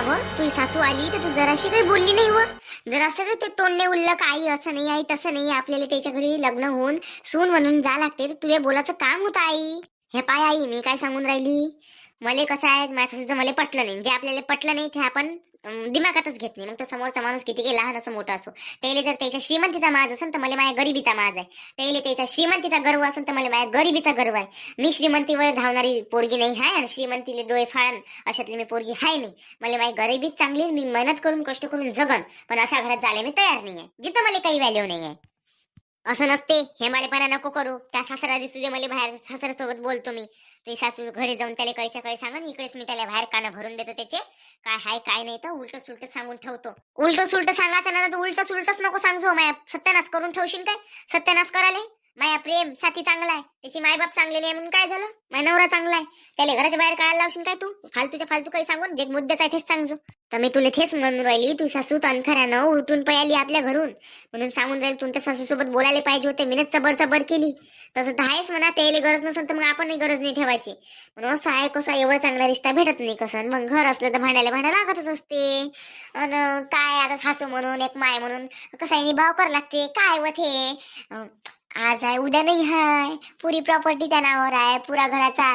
का व तुझी सासू आली तर तू जराशी काही बोलली नाही व. जरासं सगळं ते तोंडणे उरलं काही असं नाही आई तसं नाही. आपल्याला त्याच्या घरी लग्न होऊन सून म्हणून जा लागते. तर तुझ्या बोलायचं काम होतं आई. हे पाय आई मी काय सांगून राहिली? मला कसं आहे माझ्या सासूचं मला पटलं नाही. जे आपल्याला पटलं नाही ते आपण दिमागातच घेत नाही. मग तो समोरचा माणूस किती लहान असं मोठा असो त्याला जर त्याच्या श्रीमंतीचा माज असेल तर मला माझ्या गरिबीचा माज आहे. त्याला त्याच्या श्रीमंतीचा गर्व असेल तर मला माझ्या गरिबीचा गर्व आहे. मी श्रीमंतीवर धावणारी पोरगी नाही आहे आणि श्रीमंतीले डोळे फाळण अशातली मी पोरगी आहे नाही. मला माझी गरिबीच चांगली मी मेहनत करून कष्ट करून जगन पण अशा घरात जायला मी तयार नाही आहे जिथं मला काही व्हॅल्यू नाही आहे असं नसते. हे मालेपणा नको करू. त्या सासरा दिसू दे मला बाहेर. सासऱ्यासोबत बोलतो मी. ते सासू घरी जाऊन त्याला कळच्या कळी सांगा इकडेच मी त्याला बाहेर कानं भरून देतो त्याचे. काय हाय काय नाही तर उलट सुलट सांगून ठेवतो. उलट सुलट सांगायचं ना तर उलट सुलटच नको सांगतो हो, माया सत्यानाश करून ठेवशील काय? सत्यानाश करायला? माया प्रेम साथी चांगला आहे. त्याची मायबाप चांगले नाही म्हणून काय झालं? माय नवरा चांगला आहे. त्याला घराच्या बाहेर काढायला लावशील काय तू? फालतूच्या फालतू काही सांगून? जे मुद्द्याचा आहे तेच सांगतो तर मी तुला तेच म्हणून राहिली तू सासू तनखऱ्यानं उठून पयाली आपल्या घरून. म्हणून सांगून जाईल तुमच्या सासूसोबत बोलायला पाहिजे होते. मीनच चबर चबर केली. तसं तर आहेच म्हणा त्याला गरज नसेल तर मग आपणही गरज नाही ठेवायची. म्हणून असं आहे कसं एवढा चांगला रिश्ता भेटत नाही कसं. मग घर असलं तर भांडायला भांडा लागतच असते. अन काय आता सासू म्हणून एक माय म्हणून कसं निभाव भाव कर लागते. काय व ते आज आहे उद्या नाही हाय पुरी प्रॉपर्टी त्या नावावर आहे. पुरा घराचा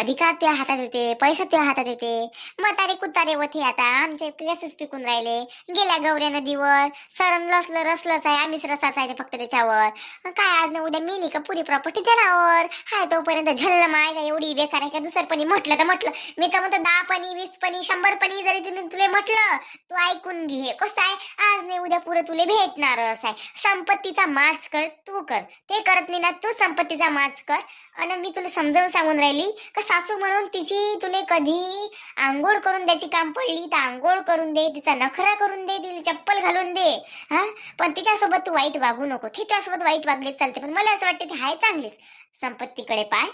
अधिकार त्या हातात येते पैसा त्या हातात येते. म्हातारे कुतारे वथे आता आमचे केसच पिकून राहिले. गेल्या गौऱ्या नदीवर सरण लसलं रसलंच आहे. आम्हीच रसाच आहे फक्त त्याच्यावर. काय आज ना उद्या मिली का पुरी प्रॉपर्टी त्यानावर हाय तोपर्यंत झल्ल माय का? एवढी बेकार आहे का? दुसरपणी म्हटलं तर म्हटलं. मी तर म्हणतो दहा पणी वीस पणी शंभर पणी जरी तिने तुले म्हटलं तू ऐकून घे. कसं आहे? आज नाही उद्या पुरं तुले भेटणारच आहे. संपत्तीचा माच कर तू कर. ते करत नाही ना तू संपत्तीचा माच कर. आणि मी तुला समजावून सांगून राहिली का सासू म्हणून तिची तुले कधी आंघोळ करून द्यायची काम पडली तर आंघोळ करून दे तिचा नखरा करून दे तिला चप्पल घालून दे. हा? पण तिच्यासोबत तू वाईट वागू नको. ती त्यासोबत वाईट वागले चालते पण मला असं वाटतं की हाय चांगलीच. संपत्तीकडे पाय.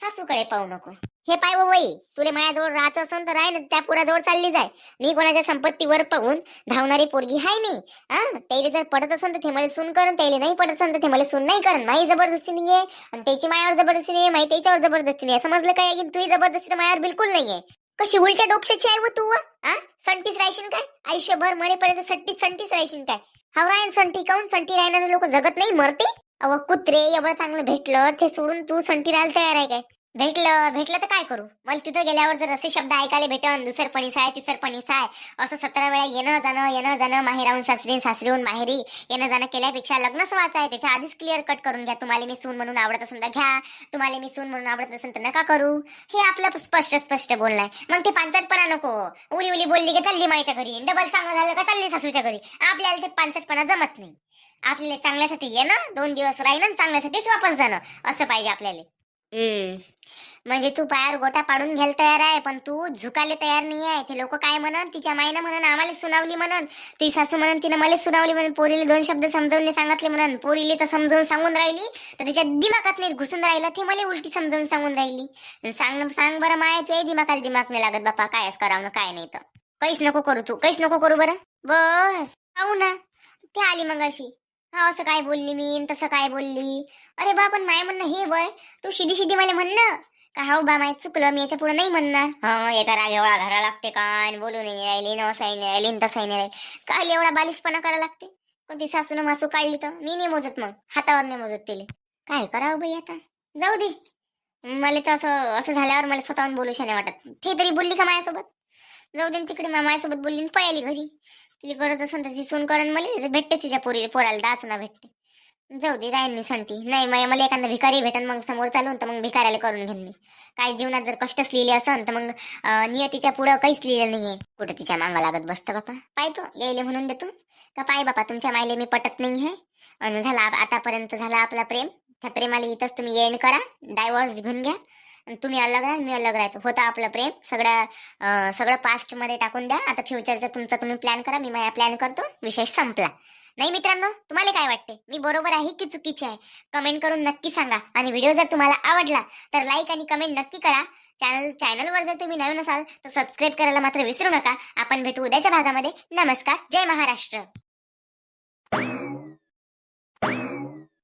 सासूकडे पाहू नको. हे पाय वई तुला तुले माझ्याजवळ राहायचं असेल तर राह ना त्या पुराजवळ चालली जाय. मी कोणाच्या संपत्तीवर पाहून धावणारी पोरगी हाय नाही हा त्याला जर पडत असेल तर ते मला सून करण त्याला नाही पडत असेल तर ते मला सून नाही करण. माही जबरदस्ती नाहीये आणि त्याची मायावर जबरदस्ती नाहीये माही त्याच्यावर जबरदस्ती नाही समजलं काय की तुझी जबरदस्ती मायावर बिलकुल नाहीये. कशी उलट्या डोक्याची आहे व तू व? हा संटीच राहशील काय? आयुष्यभर मरेपर्यंत सट्टीच संटीच राहशील काय? हवरायन संटी काऊन संटी राहणारे लोक जगत नाही मरते अव कुत्रे एवढं चांगलं भेटलं ते सोडून तू संटी राहायला तयार आहे काय? भेटलं भेटलं तर काय करू? मला तिथं गेल्यावर जर असे शब्द ऐकायला भेटन दुसरपणीस आहे तिसरपणीस आहे असं सतरा वेळा येणं जाणं येणं जाणं माहेराहून सासरी सासरीहून माहेरी येणं जाणं केल्यापेक्षा लग्नच वाचा आहे त्याच्या आधीच क्लिअर कट करून घ्या. तुम्हाला मी सून म्हणून आवडत असेल तर घ्या तुम्हाला मी सून म्हणून आवडत असेल तर नका करू. हे आपलं स्पष्ट स्पष्ट बोलणं आहे. मग ते पांचटपणा नको. उली उली बोलली की चालली मायच्या घरी. डबल चांगलं झालं का चालली सासूच्या घरी. आपल्याला ते पांचटपणा जमत नाही. आपल्याला चांगल्यासाठी येणं दोन दिवस आणि चांगल्यासाठीच वापस जाणं असं पाहिजे आपल्याला. म्हणजे तू पायावर गोटा पाडून घ्यायला तयार आहे पण तू झुकायला तयार नाही आहे ते लोक काय म्हणन तिच्या माईनं म्हणून आम्हाला सुनावली म्हणून ती सासू म्हणून तिनं मला सुनावली म्हणून पोरीला दोन शब्द समजावून सांगितले म्हणून. पोरीला तर समजावून सांगून राहिली तर तिच्या दिमागात नाही घुसून राहिलं ते मला उलटी समजावून सांगून राहिली. सांग सांग बरं माय तुझ्या दिमागाला दिमाग नाही लागत बापा कायच करावं काय नाही तर. काहीच नको करू तू काहीच नको करू बरं. बस पाहू ना. ते आली मग अशी हा असं काय बोलली मी तसं काय बोलली? अरे बा पण माय म्हणणं हे वय तू शिदी शिदी मला म्हणणं का हाऊ बा माय चुकलं मी याच्यापुढे नाही म्हणणार. हा येता राग एवढा धरा लागते काय बोलू नाही राहिली न असं नाही राहिली न तसं नाही राहिली. काय एवढा बालिशपणा करा लागते. कोणती सासून मासू काढली तर? मी नाही मोजत मग. हातावर नाही मोजत तिले. काय करावं बाई आता? जाऊ दे. मला तर असं असं झाल्यावर मला स्वतःहून बोलूशा नाही वाटत. ते तरी बोलली का माझ्यासोबत जाऊ दे न तिकडे माझ्यासोबत बोलली न पळाली घरी. तिला गरज असेल तर ती सून करण मला भेटते तिच्या पोरी पोराला दाचना भेटते. जाऊ दे राहीन मी संटी. नाही मग मला एखादा भिकारी भेटन मग समोर चालून तर मग भिकाऱ्याला करून घेईन मी. काही जीवनात जर कष्टच लिहिले असन तर मग नियतीच्या पुढं काहीच लिहिलं नाहीये. कुठं तिच्या मांगा लागत बसतं बापा. पाहतो यायले म्हणून देतो का पाय बापा तुमच्या मायले मी पटत नाही आहे आणि झाला आतापर्यंत झाला आपला प्रेम. त्या प्रेमाला इथंच तुम्ही येण करा. डायव्हर्स घेऊन घ्या. तुम्ही अलग राहा मी अलग राहतो. होता आपलं प्रेम. सगळं सगळं पास्टमध्ये टाकून द्या. आता फ्युचरचं तुमचा तुम्ही प्लॅन करा. मी माझा प्लॅन करतो. विषय संपला. नाही मित्रांनो तुम्हाला काय वाटते? मी बरोबर आहे की चुकीची आहे? कमेंट करून नक्की सांगा. आणि व्हिडिओ जर तुम्हाला आवडला तर लाईक आणि कमेंट नक्की करा. चॅनल चॅनलवर जर तुम्ही नवीन असाल तर सबस्क्राईब करायला मात्र विसरू नका. आपण भेटू उद्याच्या भागामध्ये. नमस्कार. जय महाराष्ट्र.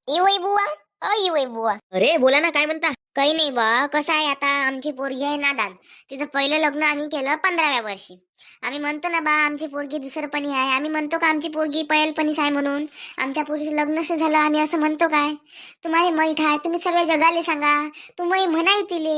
इवई बुवा. अ इवई बुवा. अरे बोला ना काय म्हणता? काही नाही बा. कसं आहे आता? आमची पोरगी आहे नादान तिचं पहिलं लग्न आम्ही केलं पंधराव्या वर्षी. आम्ही म्हणतो ना बा आमची पोरगी दुसरपणी आहे. आम्ही म्हणतो का आमची पोरगी पयलपणीच आहे म्हणून. आमच्या पोरीचं लग्नच झालं आम्ही असं म्हणतो काय? तुम्हाला माहीत आहे तुम्ही सर्व जगाले सांगा. तुम्ही म्हणाय तिले.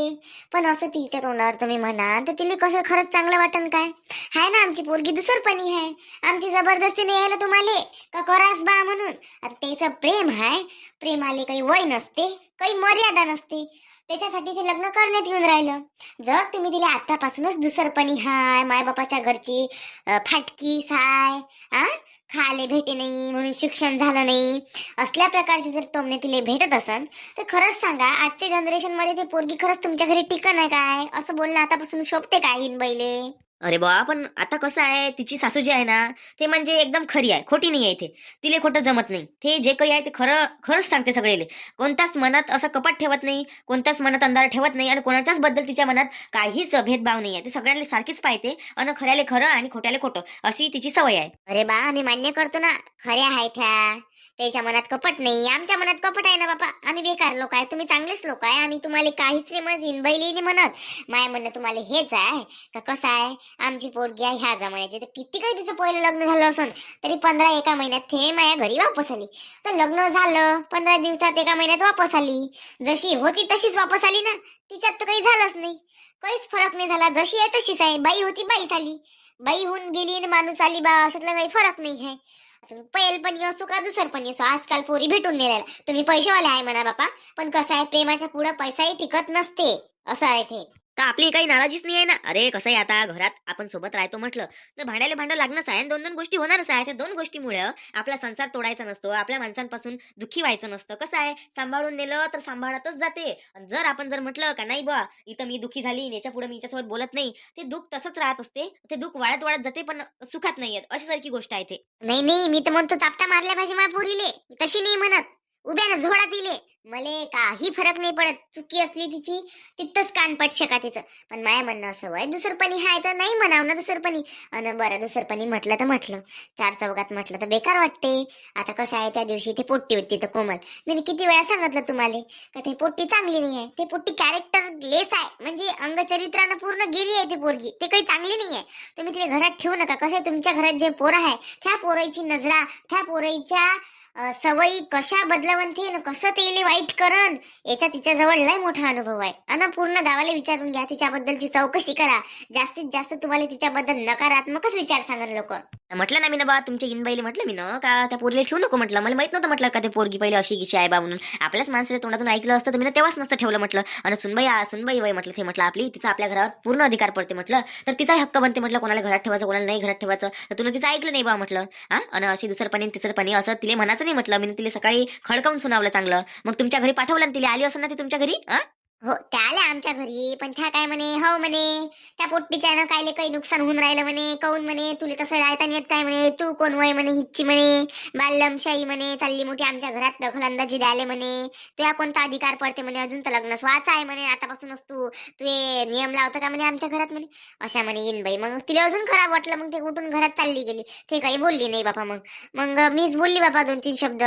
पण असं तिच्या तोंडावर तुम्ही म्हणा तर तिले कसं खरंच चांगलं वाटन काय? हाय ना आमची पोरगी दुसरपणी आहे. आमची जबरदस्तीने यायला तुम्हाला का करास बा म्हणून? आता त्याचं प्रेम आहे. प्रेमाले काही वय नसते काही मर्यादा नसते. त्याच्यासाठी ते लग्न करण्यात येऊन राहिलं. जर तुम्ही तिला आतापासूनच दुसरपणी हाय मायबापाच्या घरची फाटकी साय आ खाले भेटे नाही म्हणून शिक्षण झालं नाही असल्या प्रकारचे जर टोमणे तिला भेटत असन तर खरंच सांगा आजच्या जनरेशनमध्ये ती ते पोरगी खरंच तुमच्या घरी टिकन आहे काय? असं बोलणं आतापासून शोभते काय इन बैले? अरे बा पण आता कसं आहे तिची सासू जी आहे ना ते म्हणजे एकदम खरी आहे खोटी नाही आहे ते. तिले खोटं जमत नाही. ते जे काही आहे ते खरं खरंच सांगते सगळेले. कोणत्याच मनात असं कपट ठेवत नाही कोणत्याच मनात अंधार ठेवत नाही आणि कोणाच्याच बद्दल तिच्या मनात काहीच भेदभाव नाही आहे. ते सगळ्यांना सारखीच पाहते आणि खऱ्याले खरं आणि खोट्याले खोटं अशी तिची सवय आहे. अरे बा आणि मान्य करतो ना. खऱ्या आहे त्या त्याच्या मनात कपट नाही आमच्या मनात कपट आहे ना बापा. आम्ही बेकार लोक आहे तुम्ही चांगलेच लोक आहे. आम्ही तुम्हाला काहीच नाही म्हणत हिनबैली म्हणत. माय म्हणणं तुम्हाला हेच आहे का कसं आहे? आमची पोरगी आहे ह्या जमान्याची. तर किती काही तिचं पहिलं लग्न झालं असन तरी पंधरा एका महिन्यात थे माझ्या घरी वापस आली. तर लग्न झालं पंधरा दिवसात एका महिन्यात वापस आली. जशी होती तशीच वापस आली ना. तिच्यात तर काही झालंच नाही. काहीच फरक नाही झाला. जशी आहे तशीच आहे. बाई होती बाई झाली बाई होऊन गेली आणि माणूस आली बा अशातला काही फरक नाही आहे. पैल पण असो का दुसरपणी असो आजकाल पोरी भेटून नाही राहिला तुम्ही पैसेवाले आहे म्हणा बापा. पण कसं आहे प्रेमाच्या पुढं पैसाही टिकत नसते. असं आहे ते. तर आपली काही नाराजीच नाही आहे ना? अरे कसं आहे आता? घरात आपण सोबत राहतो म्हटलं तर भांड्याला भांडं लागणंच आहे दोन दोन गोष्टी होणारच आहे. त्या दोन गोष्टीमुळे आपला संसार तोडायचा नसतो आपल्या माणसांपासून दुःखी व्हायचं नसतं. कसं आहे? सांभाळून नेलं तर सांभाळतच जाते. आणि जर आपण जर म्हटलं का नाही बा इथं मी दुःखी झाली याच्यापुढे मी याच्यासोबत बोलत नाही. ते दुःख तसंच राहत असते. ते दुःख वाढत वाढत जाते पण सुखात नाही येत. अशी सारखी गोष्ट आहे ते. नाही नाही मी तर म्हणतो चापटा मारल्या पाहिजे माझ्या पोरीले तशी नाही म्हणत. उभ्यानं झोडा दिले. मले काही फरक नाही पडत. चुकी असली तिची तिथंच कान पट शका तिचं. पण माया म्हणणं असं वय दुसरपणी हाय तर नाही म्हणाव ना दुसरपणी. अन बरं दुसरपणी म्हटलं तर म्हटलं. चार चौकात म्हटलं तर बेकार वाटते. आता कसं आहे त्या दिवशी ते पोट्टी होती तर कोमल. मी किती वेळा सांगितलं तुम्हाला का ते पोट्टी चांगली नाही आहे. ते पोट्टी कॅरेक्टर लेस आहे. म्हणजे अंगचरित्रानं पूर्ण गेली आहे ती पोरगी. ते काही चांगली नाही आहे. तुम्ही तिला घरात ठेवू नका. कसं आहे तुमच्या घरात जे पोरं आहे त्या पोराईची नजरा त्या पोराईच्या सवयी कशा बदलावन ते न कसं ते वाईट करण याचा तिच्याजवळ लय मोठा अनुभव आहे. आणि पूर्ण गावाला विचारून घ्या तिच्याबद्दलची चौकशी करा. जास्तीत जास्त तुम्हाला तिच्याबद्दल नकारात्मकच विचार सांगन लोक. म्हटलं ना मी ना बा तुमच्या इनबाईली म्हटलं मी ना का त्या पोरीला ठेवू नको म्हटलं? मला माहीत नव्हतं म्हटलं का ते पोरगी पहिले अशी गिशी आहे बा म्हणून. आपल्याच माणसाच्या तोंडातून ऐकलं असतं तर मी तेव्हाच नसतं ठेवलं म्हटलं. आणि सुनबाई सुनबाई वय म्हटलं ते म्हटलं आपली तिचा आपल्या घरावर पूर्ण अधिकार पडते म्हटलं. तर तिचाही हक्क बनते म्हटलं कोणाला घरात ठेवायचं कोणाला नाही घरात ठेवायचं. तर तुला तिचं ऐकलं नाही बा म्हटलं. हा आणि अशी दुसरपणी तिसरपणी असं तिला म्हणायचं नाही म्हटलं. मी तिला सकाळी खडकावून सुनावलं चांगलं. मग तुमच्या घरी पाठवलं आणि तिला? आली असं ना ती तुमच्या घरी? हा? हो त्या आल्या आमच्या घरी. पण त्या काय म्हणे हो म्हणे त्या पोट्टीच्या ना कायले काही नुकसान होऊन राहिलं म्हणे. काऊन म्हणे तुला तसं राहता येत काय म्हणे. तू कोण वय म्हणे हिच्ची म्हणे. बाल्यमशाही म्हणे चालली मोठी आमच्या घरात दखलंदाजी द्यायला म्हणे. तुया कोणता अधिकार पडते म्हणे अजून तर लग्न वाचा आहे म्हणे आतापासूनच तू. तू हे नियम लावतं का म्हणे आमच्या घरात म्हणे? अशा म्हणे येईन बाई. मग तिला अजून खराब वाटलं. मग ते कुठून घरात चालली गेली. ते काही बोलली नाही बापा मग. मग मीच बोलली बापा दोन तीन शब्द.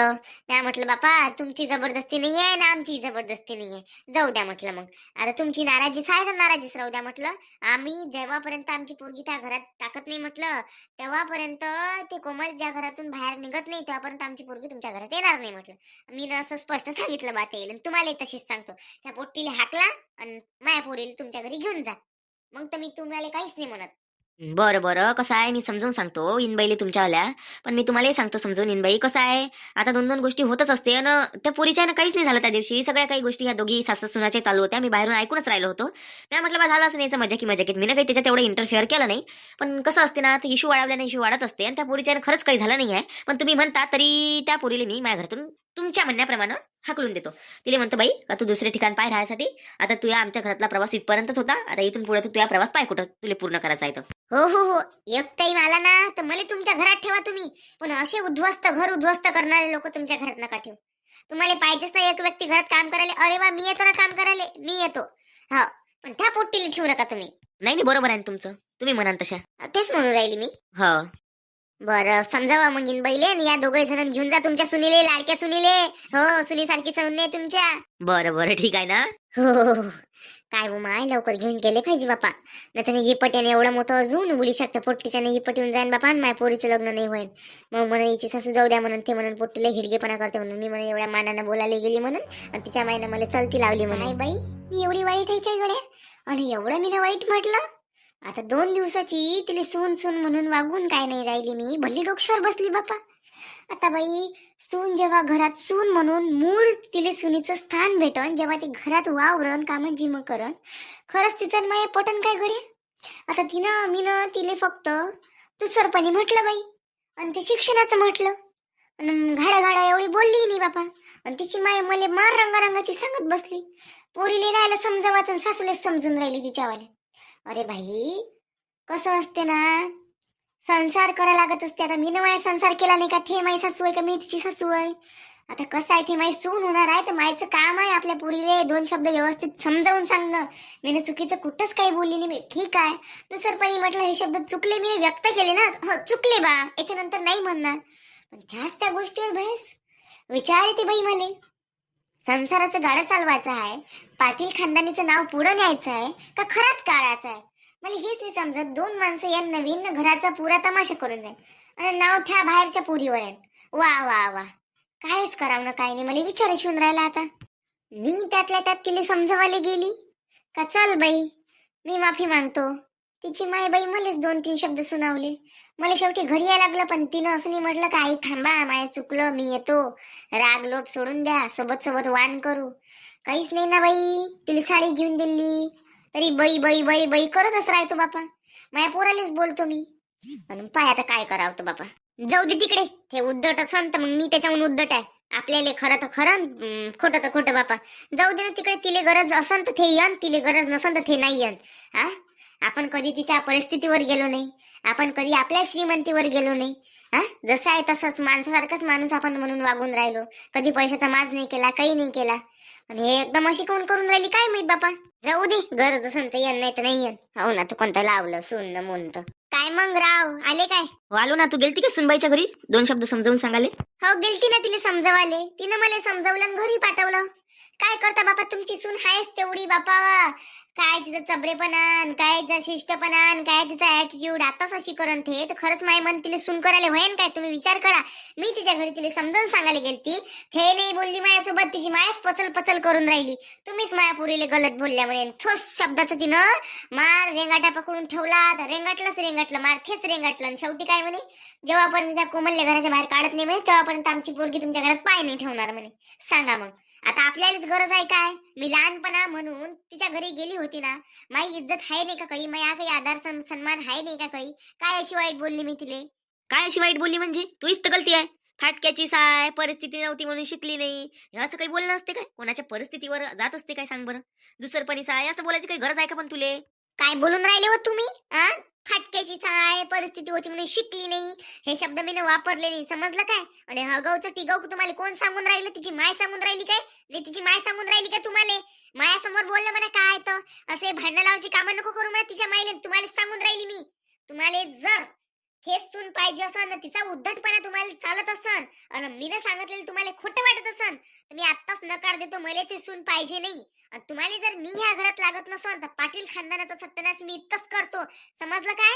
त्या म्हटलं बापा तुमची जबरदस्ती नाही आहे ना आमची जबरदस्ती नाही आहे जाऊ द्या म्हटलं. मग. आता तुमची नाराजीच आहे तर नाराजीच राहू द्या म्हटलं. आम्ही जेव्हापर्यंत आमची पोरगी त्या घरात टाकत नाही म्हटलं तेव्हापर्यंत ते कोमल ज्या घरातून बाहेर निघत नाही तेव्हापर्यंत आमची पोरगी तुमच्या घरात येणार नाही म्हटलं. मी असं स्पष्ट सांगितलं बात येईल तुम्हाला तशीच सांगतो. त्या पोट्टीला हाकला आणि माया पोरीला तुमच्या घरी घेऊन जा. मग तर मी तुम्हाला काहीच नाही म्हणत. बरं बरं. कसं आहे? मी समजावून सांगतो हो, इनबाईले तुमच्यावाल्या. पण मी तुम्हालाही सांगतो समजून इनबाई कसं आहे? आता दोन दोन गोष्टी होतच असते आणि त्या पोरीच्या ना काहीच नाही झालं त्या दिवशी. सगळ्या काही गोष्टी ह्या दोघी सासू सुनाच्या चालू होत्या. मी बाहेरून ऐकूनच राहिलो होतो. त्या म्हटलं बा झालं असं नाही मजा की मजा की. मी ना काही त्याच्यात एवढं इंटरफेअर केलं नाही. पण कसं असते ना तर इशू वाढवल्याने इशू वाढत असते. आणि त्या पोरीच्या खरंच काही झालं नाही आहे पण तुम्ही म्हणता तरी त्या पोरीला मी माझ्या घरातून तुमच्या म्हणण्याप्रमाणे हाकलून देतो. तिला म्हणतो बाई का तू दुसरे ठिकाण पाय राहायसाठी? आता तुया आमच्या घरातला प्रवास इथपर्यंतच होता. आता इथून पुढे तू तुझा प्रवास पाय कुठं? तुला पूर्ण करायचा आहे तो हो हो हो. एक टाइम आला ना तर मला तुमच्या घरात ठेवा तुम्ही. पण असे उद्ध्वस्त घर उद्ध्वस्त करणारे लोक तुमच्या घरात नका ठेवू. तुम्हाला पाहिजेच ना एक व्यक्ती घरात काम करायला. अरे वा मी येतो ना काम करायला. मी येतो. हा. पण त्या पोट्टीला ठेवू नका तुम्ही. नाही नाही बरोबर आहे ना तुमचं. तुम्ही म्हणाल तशा. तेच म्हणून राहिली मी. हो. बरं समजावा मग बैले आणि या दोघे जण घेऊन जा तुमच्या सुनीले लाडक्या सुनीले. हो सौन आहे तुमच्या. बरं बरं ठीक आहे ना. हो हो, हो. काय हो माय लवकर घेऊन गेले पाहिजे बापा. नाही तर इपट्याने एवढं मोठं अजून बोली शकतं. पोट्टीच्याने इपट येऊन जाईन बापा आणि माझ्या पोरीचं लग्न नाही होईल मग म्हणून हिची सासू जाऊ द्या म्हणून ते म्हणून पोट्टीला हिडगेपणा करते म्हणून. मी म्हणून एवढ्या मानानं बोलायला गेली म्हणून आणि तिच्या मायनं मला चलती लावली म्हणून. "आई बाई मी एवढी वाईट आहे काय गड्या? आणि एवढं मी ना वाईट म्हटलं? आता दोन दिवसाची तिला सून सून म्हणून वागून काय नाही राहिली मी. भल्ली डोक्षावर बसली बापा. आता बाई सून जेव्हा घरात सून म्हणून मूळ तिले सुनीचं स्थान भेटन जेव्हा ती घरात वावरण कामं जिम करन. खरंच तिचं माया पटन काय घडे आता तिनं मीनं तिले फक्त दुसरपणी म्हटलं बाई. आणि ते शिक्षणाचं म्हटलं. आणि घाडा एवढी बोलली नाही बापा. आणि तिची माय मले मार रंगारंगाची सांगत बसली. पोरीले राहायला समजावाचं सासूलेच समजून राहिली तिच्यावाले. अरे भाई कसं असते ना संसार करा लागत असते. आता मी माझा संसार केला नाही का? थे माई सासू आहे का? मी तिची सासू आहे. आता कसं आहे? ते माई सून होणार आहे. तर मायचं काम आहे आपल्या पुरीले दोन शब्द व्यवस्थित समजावून सांगणं. मी चुकीचं कुठंच काही बोलली नाही. मी ठीक आहे. दुसरपणी म्हटलं हे शब्द चुकले मी व्यक्त केले ना? हो चुकले बा. याच्यानंतर नाही म्हणणार. पण त्याच त्या गोष्टीवर भयस विचार येते बाई मला. संसाराचं गाडं चालवायचं आहे. पाटील खानदानीचं नाव पुढं न्यायचं आहे का? खरात काढायचं आहे. मला हेच नाही समजत. दोन माणसं या नवीन घराचा पुरा तमाशा करून जाईल आणि नाव त्या बाहेरच्या पुरीवर आहे वा वा वा. कायच करावं ना काय नाही. मला विचार शिवून राहिला आता. मी त्यातल्या त्यात तिला समजवायला गेली? का चल बाई मी माफी मागतो. तिची माय बाई मलाच दोन तीन शब्द सुनावले. मला शेवटी घरी यायला लागलं पण तिनं असं नाही म्हटलं का आई थांबा माय चुकलं मी येतो. राग लोभ सोडून द्या. सोबत सोबत वान करू. काहीच नाही ना बाई. तिला साडी घेऊन दिली. तरी बाई बाई बाई बाई करतच राहतो बापा. माझ्या पोरालेच बोलतो मी. म्हणून पाय आता काय करावं तर बापा. जाऊ दे तिकडे. ते उद्धट असन तर मग मी त्याच्याहून उद्धट आहे. आपल्याला खरं तर खरं खोटं तर खोटं बापा. जाऊ दे ना तिकडे. तिले गरज असन तर ते यन. तिले गरज नसन तर ते नाही येन. हा? आपण कधी तिच्या परिस्थितीवर गेलो नाही. आपण कधी आपल्या श्रीमंतीवर गेलो नाही. हा? जसं आहे तसंच माणसासारखंच माणूस आपण म्हणून वागून राहिलो. कधी पैशाचा माज नाही केला काही नाही केला. आणि हे एकदम अशी कोण करून राहिली काय माहीत बापा? जाऊ दे गरज असन तर येन नाही तर नाही येन हो ना तर कोणतं लावलं सुन म्हणतं काय मग राव आले काय? हो आलो ना तू गेलती का सुनबाईच्या घरी? दोन शब्द समजावून सांगाले. हो गेलती ना तिला समजवाले. तिनं मला समजवलं आणि घरी पाठवलं. काय करता बापा? तुमची सून आहेच तेवढी बापा काय तिचं चबरेपणा काय तिचा शिष्टपणा काय तिचा ऍटिट्यूड आताच अशी करण ते तर खरंच माय मन तिला सून करायला होईन काय? तुम्ही विचार करा. मी तिच्या घरी तिला समजावून सांगायला गेलती हे नाही बोलली माझ्यासोबत तिची मायाच पचल पचल करून राहिली. तुम्हीच माया पुरीले गलत बोलल्या म्हणे. ठोस शब्दाचं तिनं. मार रेंगाटा पकडून ठेवला. तर रेंगाटलंच रेंगाटलं. मार थेच रेंगाटलं. आणि शेवटी काय म्हणे? जेव्हापर्यंत त्या कोमलने घराच्या बाहेर काढत नाही म्हणे तेव्हापर्यंत आमची पोरगी तुमच्या घरात पाय नाही ठेवणार म्हणे. सांगा मग. आता आपल्यालाच गरज आहे काय? मी लहानपणा म्हणून तिच्या घरी गेली होती ना. माई इज्जत आहे नाही का काही? माया काही आधार सन्मान आहे नाही का काही? काय अशी वाईट बोलली मी तिले? काय अशी वाईट बोलली म्हणजे? तूच तर गलती आहे. फाटक्याची साय परिस्थिती नव्हती म्हणून शिकली नाही. हे असं काही बोलणं असते काय? कोणाच्या परिस्थितीवर जात असते काय सांग बरं? दुसरपणी साय असं बोलायची काही गरज आहे का पण तुले? काय बोलून राहिले हो तुम्ही? आ? फाटक्याची साय परिस्थिती होती म्हणून शिकली नाही. हे शब्द मी वापरले नाही. समजलं काय? आणि हगवचं टिगव तुम्हाला कोण सांगून राहिलं? तिची माय सांगून राहिली काय? नाही तिची माय सांगून राहिली का तुम्हाला? मायासमोर बोललं म्हणा काय तर. असे भांडण लावायची कामं नको करू म्हणा तिच्या मायले. तुम्हाला सांगून राहिली मी. तुम्हाला जर हेच सून पाहिजे असन ना तिचा उद्धटपणा तुम्हाला चालत असन आणि मी ना सांगितलेलं तुम्हाला खोटं वाटत असन तर मी आत्ताच नकार देतो मला ती सून पाहिजे नाही. आणि तुम्हाला जर मी ह्या घरात लागत नसन तर पाटील खानदानाचा सत्यानाश मी इतकंच करतो. समजलं काय?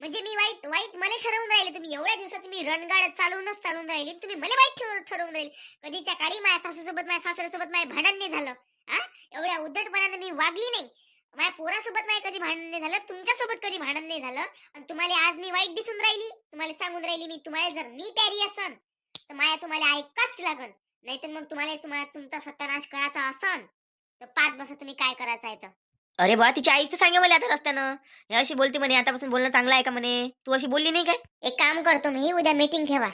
म्हणजे मी वाईट वाईट मला ठरवून राहिले तुम्ही. एवढ्या दिवसात मी रणगाड चालवूनच चालवून राहिले तुम्ही मला वाईट ठरवून राहिले. कधीच्या काळी माझ्या सासूसोबत माझ्या सासऱ्यासोबत माझ्या भांडण नाही झालं हा एवढ्या उद्धटपणाने मी वागली नाही. माझ्या पोरासोबत माझ्या कधी भांडण नाही झालं तुमच्यासोबत कधी भांडण नाही झालं. आणि तुम्हाला आज मी वाईट दिसून राहिली तुम्हाला सांगून राहिली मी तुम्हाला जर मी प्यारी असन तर माया तुम्हाला ऐकाच लागल नाहीतर मग तुम्हाला तुम्हाला तुमचा सत्यानाश करायचा असन तर पाच बसा तुम्ही काय करायचं आहे तर. अरे बा तिची आईच सांगे मला आता रस्त्यानं. हे अशी बोलते म्हणे आतापासून बोलणं चांगलं आहे का म्हणे? तू अशी बोलली नाही काय? एक काम करतो मी उद्या मीटिंग ठेवा.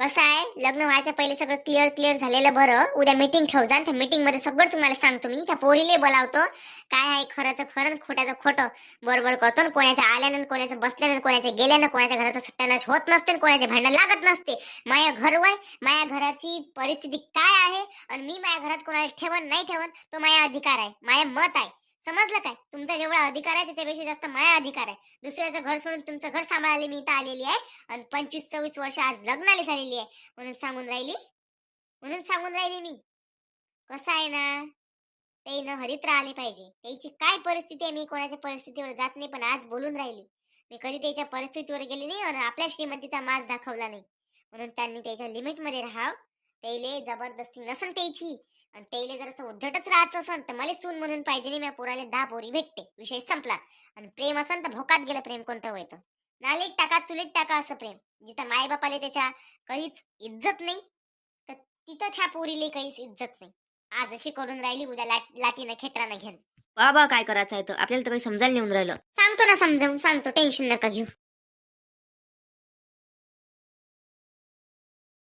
कसं आहे? लग्न व्हायच्या पहिले सगळं क्लिअर क्लिअर झालेलं बरं. उद्या मीटिंग ठेव जा त्या मीटिंगमध्ये सगळं तुम्हाला सांगतो मी. त्या पोरीले बोलावतो. काय आहे खरंच खरं खोट्याचं खोटं बरोबर करतो आणि कोणाच्या आल्यानं कोणाचं बसल्यानं कोणाच्या गेल्यानं कोणाच्या घराचा सत्यानाश होत नसते कोणाचे भांडण लागत नसते. माया घर वय माया घराची परिस्थिती काय आहे? आणि मी माझ्या घरात कोणाला ठेवन नाही ठेवन तो माझा अधिकार आहे माझं मत आहे. समजलं काय? तुमचा जेवढा अधिकार आहे त्याच्यापेक्षा जास्त माझा अधिकार आहे. दुसऱ्याचं घर सोडून तुमचं घर सांभाळायला मी इथं आलेली आहे. आणि पंचवीस सव्वीस वर्ष आज लग्नाला झालेली आहे. म्हणून सांगून राहिली. म्हणून सांगून राहिली मी. कसं आहे ना? ते न हरित राहिले पाहिजे. त्याची काय परिस्थिती आहे? मी कोणाच्या परिस्थितीवर जात नाही पण आज बोलून राहिली. मी कधी त्याच्या परिस्थितीवर गेली नाही आणि आपल्या श्रीमतीचा माज दाखवला नाही. म्हणून त्यांनी त्याच्या लिमिटमध्ये राहावं राहाव. त्याले जबरदस्ती नसन त्याची आणि त्याले जर असं उद्धटच राहायचं असन तर मला सून म्हणून पाहिजे नाही पोराला दहा पोरी भेटते. विषय संपला. आणि प्रेम असन तर भोकात गेलं प्रेम कोणतं होतं नालीत टाका चुलीत टाका असं प्रेम. जिथं माय बापाले त्याच्या काहीच इज्जत नाही तर तिथं त्या पोरीले काहीच इज्जत नाही. आज अशी करून राहिली उद्या लाट लाटीनं खेटरानं घेन. बाबा काय करायचं आहे तर? आपल्याला तर काही समजायला नेऊन राहिलं. सांगतो ना समजावून सांगतो. टेन्शन नका घेऊ.